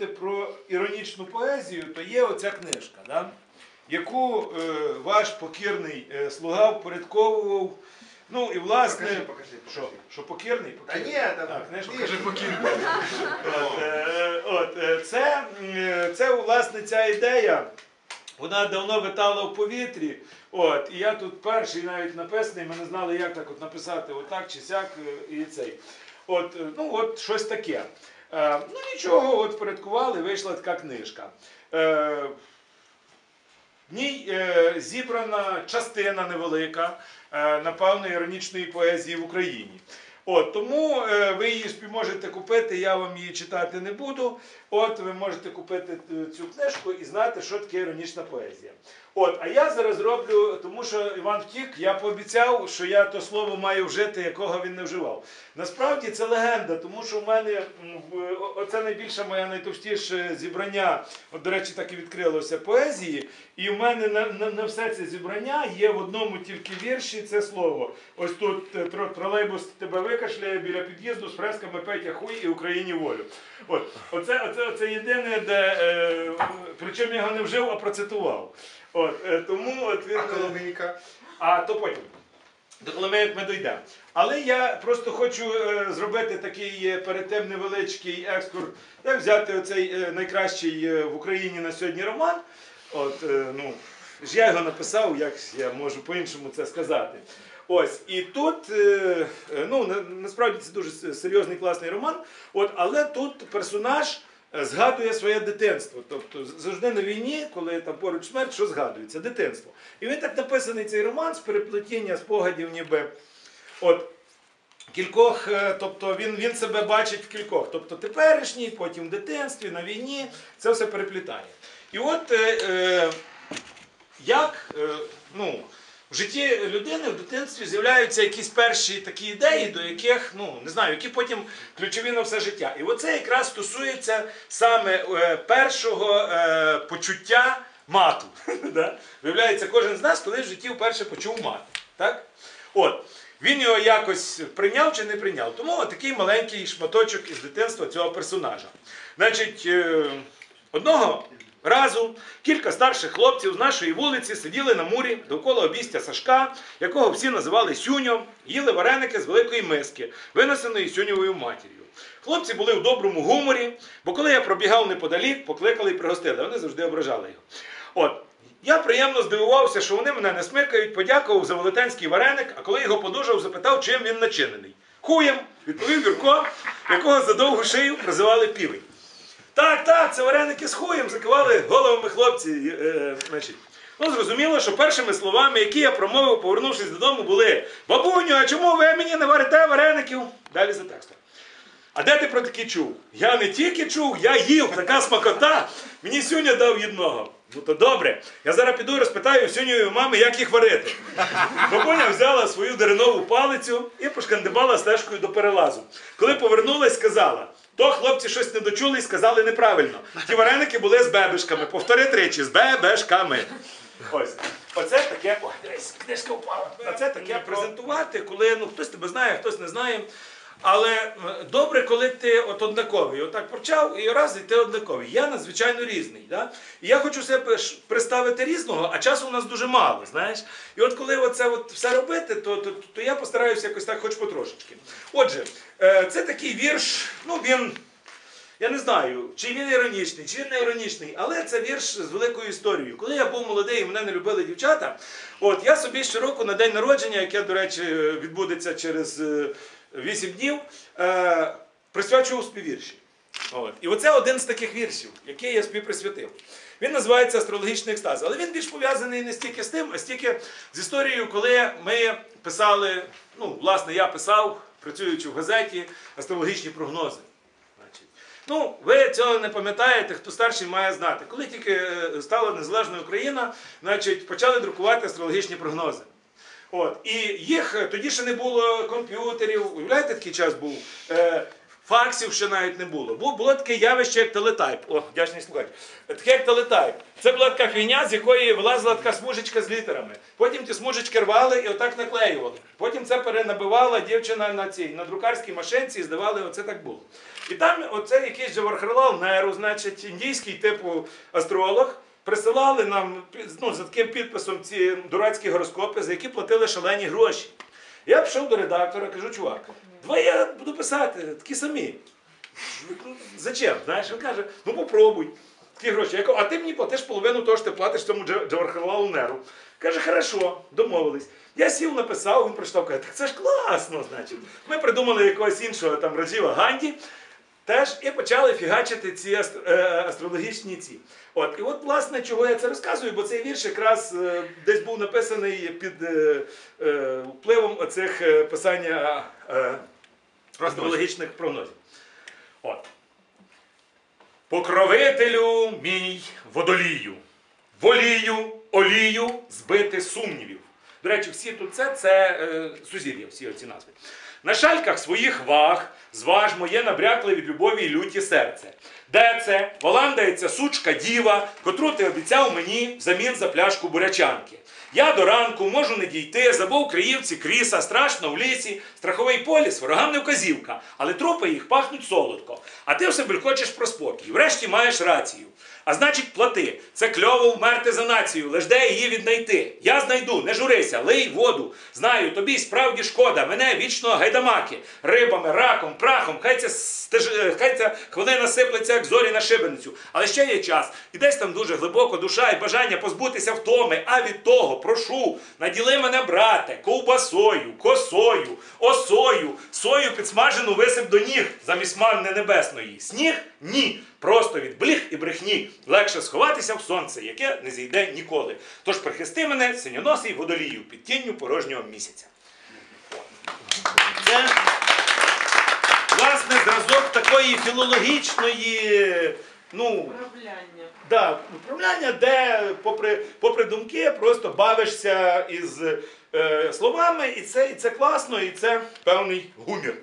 говорити про іронічну поезію, то є оця книжка, да? яку е, ваш покірний е, слуга впорядковував. Ну і власне, Покажи, покажи, покажи. що, що покірний? Та покірний. ні, там Так, книжка. покажи От, е, от, е, це, м, це власне ця ідея. Вона давно витала в повітрі. От, і я тут перший навіть написаний, ми не знали, як так от написати, отак чи сяк, е, і цей. От, е, ну, от щось таке. Е, ну нічого, от впорядкували, вийшла така книжка. Е, в ній е, зібрана частина невелика, напевно, іронічної поезії в Україні. От, тому ви її можете купити, я вам її читати не буду. От ви можете купити цю книжку і знати, що таке іронічна поезія. От, а я зараз роблю, тому що Іван втік, я пообіцяв, що я то слово маю вжити, якого він не вживав. Насправді це легенда, тому що в мене оце найбільше моє найтовстіше зібрання. От, до речі, так і відкрилося поезії. І в мене на, на, на все це зібрання є в одному тільки вірші це слово. Ось тут е, тролейбус тебе викашляє біля під'їзду з фресками Петя Хуй і Україні волю. От, оце, оце, оце єдине, де е, причому я його не вжив, а процитував. От, е, тому от він. А Коломийка? А то потім. До Коломиї ми дійдемо. Але я просто хочу е, зробити такий е, перед тим невеличкий екскурс, як взяти оцей е, найкращий е, в Україні на сьогодні роман. От, е, ну, ж я його написав, як я можу по-іншому це сказати. Ось, і тут, е, е, ну, на- насправді це дуже серйозний класний роман. От, але тут персонаж е, згадує своє дитинство. Тобто завжди на війні, коли там поруч смерть, що згадується? Дитинство. І він так написаний цей роман з переплетіння спогадів, ніби. От, кількох, е, тобто він, він себе бачить в кількох. Тобто теперішній, потім в дитинстві, на війні, це все переплітає. І от е, е, як е, ну, в житті людини в дитинстві з'являються якісь перші такі ідеї, до яких, ну, не знаю, які потім ключові на все життя. І оце якраз стосується саме е, першого е, почуття мату. Виявляється, кожен з нас колись в житті вперше почув мат. Так? От. Він його якось прийняв чи не прийняв. Тому такий маленький шматочок із дитинства цього персонажа. Значить, е, одного разу кілька старших хлопців з нашої вулиці сиділи на мурі довкола обістя Сашка, якого всі називали Сюньом, їли вареники з великої миски, винесеної Сюньовою матір'ю. Хлопці були в доброму гуморі, бо коли я пробігав неподалік, покликали і пригостили. Вони завжди ображали його. От. Я приємно здивувався, що вони мене не смикають, подякував за велетенський вареник, а коли його подужав, запитав, чим він начинений. Хуєм, відповів Юрко, якого за довгу шию прозивали півень. Так, так, це вареники з хуєм, закивали головами хлопці. Е, значить. Ну, зрозуміло, що першими словами, які я промовив, повернувшись додому, були Бабуню, а чому ви мені не варите вареників? Далі за текстом. А де ти про такі чув? Я не тільки чув, я їв, така смакота. Мені Сюня дав одного. Ну то добре. Я зараз піду і розпитаю Сюньої мами, як їх варити. Бабуня взяла свою деренову палицю і пошкандибала стежкою до перелазу. Коли повернулась, сказала: то хлопці щось не дочули і сказали неправильно. Ті вареники були з бебешками. Повтори тричі, з бебешками. Ось. Оце таке. Ой, дивись, книжка впала. Оце таке презентувати, коли ну, хтось тебе знає, хтось не знає. Але е, добре, коли ти от однаковий. Отак почав і раз і ти однаковий. Я надзвичайно різний. Да? І я хочу себе представити різного, а часу у нас дуже мало. знаєш. І от коли от все робити, то, то, то я постараюся якось так, хоч потрошечки. Отже, е, це такий вірш, ну він. Я не знаю, чи він іронічний, чи він не іронічний, але це вірш з великою історією. Коли я був молодий і мене не любили дівчата, от я собі щороку на день народження, яке, до речі, відбудеться через е, 8 днів, е, присвячував співвірші. І оце один з таких віршів, який я собі присвятив. Він називається Астрологічний екстаз. Але він більш пов'язаний не стільки з тим, а стільки з історією, коли ми писали, ну, власне, я писав, працюючи в газеті, астрологічні прогнози. Ну, ви цього не пам'ятаєте, хто старший має знати. Коли тільки е, стала незалежна Україна, значить, почали друкувати астрологічні прогнози. От. І їх е, тоді ще не було комп'ютерів. Уявляєте, такий час був. Е, факсів ще навіть не було. Бу- Було таке явище, як телетайп. О, вдячний слухач. Таке як телетайп. Це була така фігня, з якої вилазила така смужечка з літерами. Потім ті смужечки рвали і отак наклеювали. Потім це перенабивала дівчина на цій на друкарській машинці і здавали, оце так було. І там оце якийсь Джавархарлал Неру, значить, індійський типу астролог. Присилали нам ну, за таким підписом ці дурацькі гороскопи, за які платили шалені гроші. Я пішов до редактора, кажу, чувак, давай я буду писати такі самі. Ну, Зачем? Знаєш, він каже, ну попробуй. Такі гроші. Я кажу, а ти мені платиш половину того, що ти платиш цьому Дж- Джавархарлалу Неру. Каже, хорошо, домовились. Я сів, написав, він прочитав, каже, так це ж класно, значить. Ми придумали якогось іншого там Раджіва Ганді. Теж і почали фігачити ці е, астрологічні ці. От, і от, власне, чого я це розказую, бо цей вірш якраз е, десь був написаний під е, впливом оцих е, писання астрологічних прогнозів. От. Покровителю мій водолію, волію, олію збити сумнівів. До речі, всі тут це, це сузір'я, всі оці назви. На шальках своїх ваг зваж моє набрякле від любові й люті серце. Де це валандається сучка діва, котру ти обіцяв мені взамін за пляшку бурячанки. Я до ранку можу не дійти, забув криївці кріса, страшно в лісі, страховий поліс, ворогам не вказівка, але трупи їх пахнуть солодко. А ти все белькочеш про спокій. Врешті маєш рацію. А значить, плати. Це кльово вмерти за націю, лиш де її віднайти. Я знайду, не журися, лий воду. Знаю, тобі справді шкода, мене вічно гайдамаки, рибами, раком, прахом. Хай ця, стеж... е, хай ця хвилина сиплеться, як зорі на шибеницю. Але ще є час. І десь там дуже глибоко душа і бажання позбутися втоми. А від того, прошу, наділи мене, брате, ковбасою, косою, осою, сою підсмажену висип до ніг замість манни небесної. Сніг? Ні. Просто від бліг і брехні легше сховатися в сонце, яке не зійде ніколи. Тож прихисти мене синьоносий водолію під тінню порожнього місяця. Це власне зразок такої філологічної, ну, управляння, да, управляння, де, попри, попри думки, просто бавишся із е, словами, і це, і це класно, і це певний гумір.